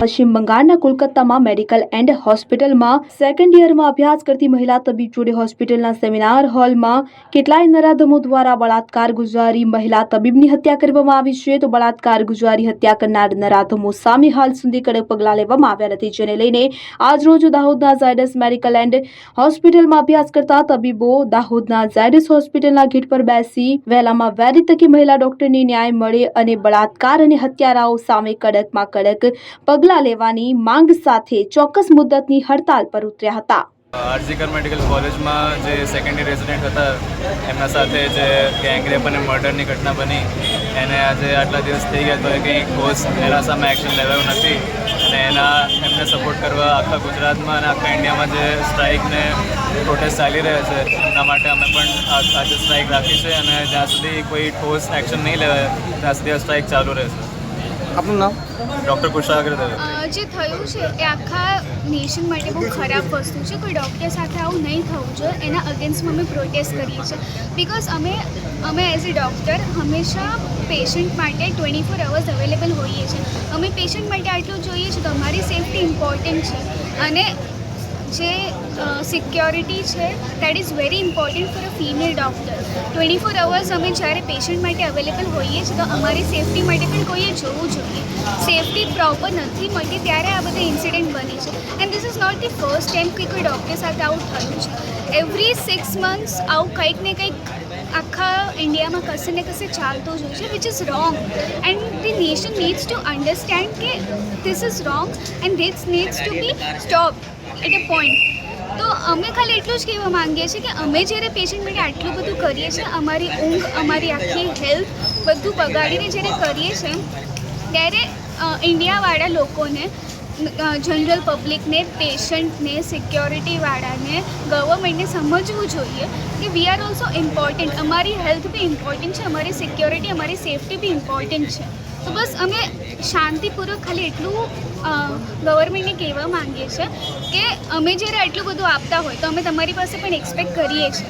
પશ્ચિમ બંગાળના કોલકાતામાં મેડિકલ એન્ડ હોસ્પિટલમાં સેકન્ડ યરમાં અભ્યાસ કરતી મહિલા તબીબ જોડે હોસ્પિટલના સેમિનાર હોલમાં કેટલાય નરાધમો દ્વારા બળાત્કાર ગુજારી મહિલા તબીબની હત્યા કરવામાં આવી છે. તો બળાત્કાર ગુજારી હત્યા કરનાર નરાધમો સામે હાલ સુધી કડક પગલાં લેવામાં આવ્યા નથી. જેને લઈને આજરોજ દાહોદના ઝાયડસ મેડિકલ એન્ડ હોસ્પિટલમાં અભ્યાસ કરતા તબીબો દાહોદના ઝાયડસ હોસ્પિટલના ગેટ પર બેસી વહેલામાં વહેલી તકે મહિલા ડોક્ટરને ન્યાય મળે અને બળાત્કાર અને હત્યારાઓ સામે કડકમાં કડક પગલાં લેવાની માંગ સાથે ચોક્કસ મુદ્દતની હડતાલ પર ઉતર્યા હતા. આરજીકર મેડિકલ કોલેજમાં જે સેકન્ડ યર રેઝિડન્ટ હતા, એમના સાથે જે ગેંગરેપ અને મર્ડરની ઘટના બની, એને આજે આટલા દિવસ થઈ ગયા તો એ કંઈ ઠોસ એના એક્શન લેવાયું નથી. અને એના, એમને સપોર્ટ કરવા આખા ગુજરાતમાં અને આખા ઇન્ડિયામાં જે સ્ટ્રાઇકને પ્રોટેસ્ટ ચાલી રહ્યા છે એના માટે અમે પણ આજે સ્ટ્રાઇક રાખી છે અને જ્યાં સુધી કોઈ ઠોસ એક્શન નહીં લેવાય, ત્યાં સુધી આ સ્ટ્રાઇક ચાલુ રહેશે. આપનું નામ? ડૉક્ટર કુશાગ્ર જે થયું છે એ આખા નેશન માટે બહુ ખરાબ વસ્તુ છે. કોઈ ડૉક્ટર સાથે આવું નહીં થવું જોઈએ. એના અગેન્સ્ટમાં અમે પ્રોટેસ્ટ કરીએ છીએ. બિકોઝ અમે અમે એઝ અ ડૉક્ટર હંમેશા પેશન્ટ માટે ટ્વેન્ટી ફોર અવર્સ અવેલેબલ હોઈએ છીએ. અમે પેશન્ટ માટે આટલું જોઈએ છીએ તો અમારી સેફટી ઇમ્પોર્ટન્ટ છે. અને જે સિક્યોરિટી છે that is very important for a female doctor twenty four hours અમે જ્યારે પેશન્ટ માટે અવેલેબલ હોઈએ છીએ, તો અમારી સેફટી માટે પણ કોઈએ જોવું જોઈએ. સેફટી પ્રોપર નથી મળતી, ત્યારે આ બધા ઇન્સિડન્ટ બની છે. And this is not the first time કે કોઈ ડૉક્ટર સાથે આવું થયું છે. એવરી સિક્સ મંથ્સ આવું કંઈક ને કંઈક આખા ઇન્ડિયામાં કશે ને કશે ચાલતું જ હોય છે which is wrong and the nation needs to understand કે this is wrong and this needs to be stop at a point તો અમે ખાલી એટલું જ કહેવા માંગીએ છીએ કે અમે જ્યારે પેશન્ટ માટે આટલું બધું કરીએ છીએ, અમારી ઊંઘ, અમારી આખી હેલ્થ બધું બગાડીને જ્યારે કરીએ છીએ, ત્યારે ઇન્ડિયાવાળા લોકોને જનરલ પબ્લિકને પેશન્ટને સિક્યોરિટીવાળાને ગવર્મેન્ટને સમજવું જોઈએ કે વી આર ઓલ્સો ઇમ્પોર્ટન્ટ અમારી હેલ્થ બી ઇમ્પોર્ટન્ટ છે, અમારી સિક્યોરિટી અમારી સેફટી બી ઇમ્પોર્ટન્ટ છે. તો બસ અમે શાંતિપૂર્વક ખાલી એટલું ગવર્મેન્ટને કહેવા માંગીએ છીએ કે અમે જ્યારે આટલું બધું આપતા હોય તો અમે તમારી પાસે પણ એક્સપેક્ટ કરીએ છીએ.